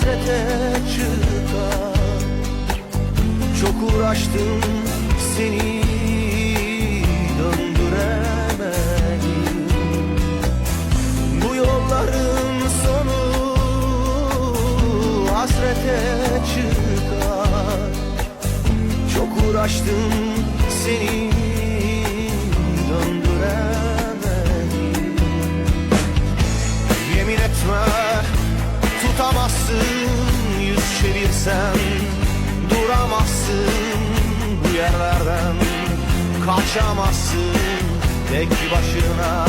hasrete çıkar. Çok uğraştım seni döndüremedim. Bu yolların sonu hasrete çıkar. Çok uğraştım seni döndüremedim. Yemin etme yerlerden kaçamazsın. Tek başına